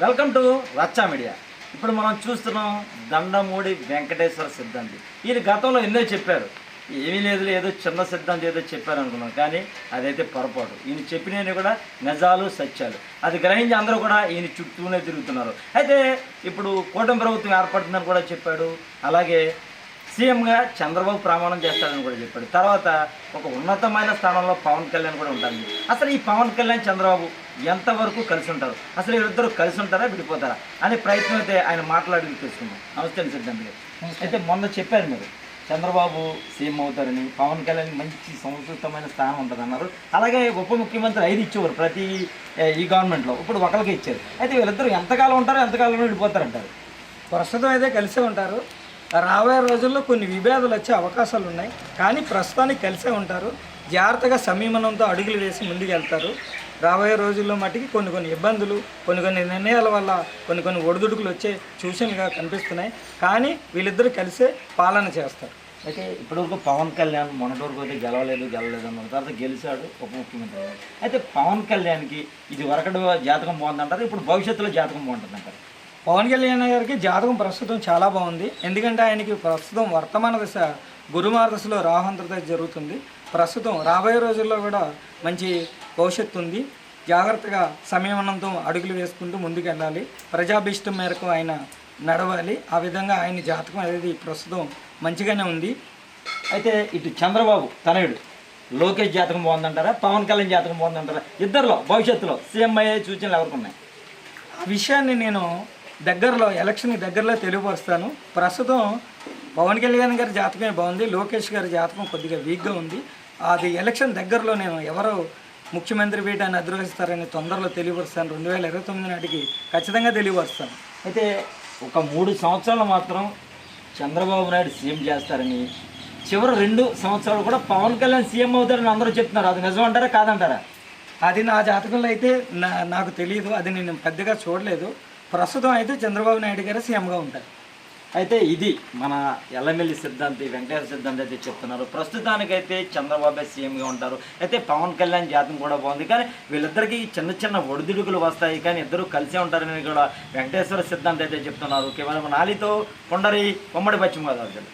Welcome to రచ్చా media. ఇప్పుడు మనం చూస్తున్నాం దండమూడి వెంకటేశ్వర సిద్ధాంతి. ఈయన గతంలో ఎన్నో చెప్పారు. ఏమీ లేదు ఏదో చిన్న సిద్ధాంతి ఏదో చెప్పారు అనుకున్నాం కానీ అదైతే పొరపాటు. ఈయన చెప్పినవి కూడా నిజాలు సత్యాలు. అది గ్రహించి అందరూ కూడా ఈయన చుట్టూనే తిరుగుతున్నారు. అయితే ఇప్పుడు కూటమి ప్రభుత్వం ఏర్పడుతుందని కూడా చెప్పాడు. అలాగే సీఎంగా చంద్రబాబు ప్రమాణం చేస్తాడని కూడా చెప్పాడు. తర్వాత ఒక ఉన్నతమైన స్థానంలో పవన్ కళ్యాణ్ కూడా ఉంటాడు. అసలు ఈ పవన్ కళ్యాణ్ చంద్రబాబు ఎంతవరకు కలిసి ఉంటారు? అసలు వీళ్ళిద్దరూ కలిసి ఉంటారా విడిపోతారా అనే ప్రయత్నం అయితే ఆయన మాట్లాడి తెలుసుకుందాం నమస్తే గారు. అయితే మొన్న చెప్పారు మీరు చంద్రబాబు సీఎం అవుతారని పవన్ కళ్యాణ్ మంచి సంస్కృతమైన స్థానం ఉంటుంది అన్నారు అలాగే ఉప ముఖ్యమంత్రి ఐదు ఇచ్చేవారు ప్రతి ఈ గవర్నమెంట్లో. ఇప్పుడు ఒకరికి ఇచ్చారు. అయితే వీళ్ళిద్దరూ ఎంతకాలం ఉంటారో ఎంతకాలం విడిపోతారంటారు? ప్రస్తుతం అయితే కలిసే ఉంటారు. రాబోయే రోజుల్లో కొన్ని విభేదాలు వచ్చే అవకాశాలు ఉన్నాయి. కానీ ప్రస్తుతానికి కలిసే ఉంటారు. జాగ్రత్తగా సమీమనంతో అడుగులు వేసి ముందుకు వెళ్తారు రాబోయే రోజుల్లో మట్టికి కొన్ని కొన్ని ఇబ్బందులు కొన్ని కొన్ని నిర్ణయాల వల్ల కొన్ని కొన్ని ఒడిదుడుకులు వచ్చే సూచనలుగా కనిపిస్తున్నాయి. కానీ వీళ్ళిద్దరూ కలిసే పాలన చేస్తారు. అయితే ఇప్పటివరకు పవన్ కళ్యాణ్ మొన్నటి వరకు అయితే గెలవలేదు గెలవలేదు అన్న తర్వాత గెలిచాడు ఉప ముఖ్యమంత్రి. అయితే పవన్ కళ్యాణ్కి ఇది వరకడు జాతకం బాగుందంటారు? ఇప్పుడు భవిష్యత్తులో జాతకం బాగుంటుంది అంటారు పవన్ కళ్యాణ్ గారికి జాతకం ప్రస్తుతం చాలా బాగుంది. ఎందుకంటే ఆయనకి ప్రస్తుతం వర్తమాన దశ గురుమార దశలో రాహంతత జరుగుతుంది. ప్రస్తుతం రాబోయే రోజుల్లో కూడా మంచి భవిష్యత్తు ఉంది. జాగ్రత్తగా సంయమనంతో అడుగులు వేసుకుంటూ ముందుకు వెళ్ళాలి ప్రజాభీష్టం మేరకు ఆయన నడవాలి. ఆ విధంగా ఆయన జాతకం అనేది ప్రస్తుతం మంచిగానే ఉంది. అయితే ఇటు చంద్రబాబు తనయుడు లోకేష్ జాతకం బాగుందంటారా? పవన్ కళ్యాణ్ జాతకం బాగుందంటారా? ఇద్దరిలో భవిష్యత్తులో సీఎం అయ్యే సూచనలు ఎవరికి ఉన్నాయి ఆ విషయాన్ని నేను దగ్గరలో ఎలక్షన్కి దగ్గరలో తెలియపరుస్తాను ప్రస్తుతం పవన్ కళ్యాణ్ గారి జాతకమే బాగుంది. లోకేష్ గారి జాతకం కొద్దిగా వీక్గా ఉంది. అది ఎలక్షన్ దగ్గరలో నేను ఎవరు ముఖ్యమంత్రి పీఠాన్ని అధిరోహిస్తారని తొందరలో తెలియపరుస్తాను. రెండు వేల ఇరవై తొమ్మిది నాటికి ఖచ్చితంగా తెలియపరుస్తాను. అయితే ఒక మూడు సంవత్సరాలు మాత్రం చంద్రబాబు నాయుడు సీఎం చేస్తారని చివరి రెండు సంవత్సరాలు కూడా పవన్ కళ్యాణ్ సీఎం అవుతారని అందరూ చెప్తున్నారు. అది నిజం అంటారా కాదంటారా? అది నా జాతకంలో అయితే నా నాకు తెలియదు. అది నేను పెద్దగా చూడలేదు. ప్రస్తుతం అయితే చంద్రబాబు నాయుడు గారు సీఎంగా ఉంటారు. అయితే ఇది మన ఎల్లమెల్లి సిద్ధాంతి వెంకటేశ్వర సిద్ధాంతి అయితే చెప్తున్నారు. ప్రస్తుతానికైతే చంద్రబాబు సీఎంగా ఉంటారు. అయితే పవన్ కళ్యాణ్ జాతకం కూడా బాగుంది. కానీ వీళ్ళిద్దరికీ చిన్న చిన్న ఒడిదుడుకులు వస్తాయి. కానీ ఇద్దరు కలిసే ఉంటారని కూడా వెంకటేశ్వర సిద్ధాంతి అయితే చెప్తున్నారు. కేవలం నాలితో కొండరి ఉమ్మడి పశ్చిమ గోదావరి జిల్లా.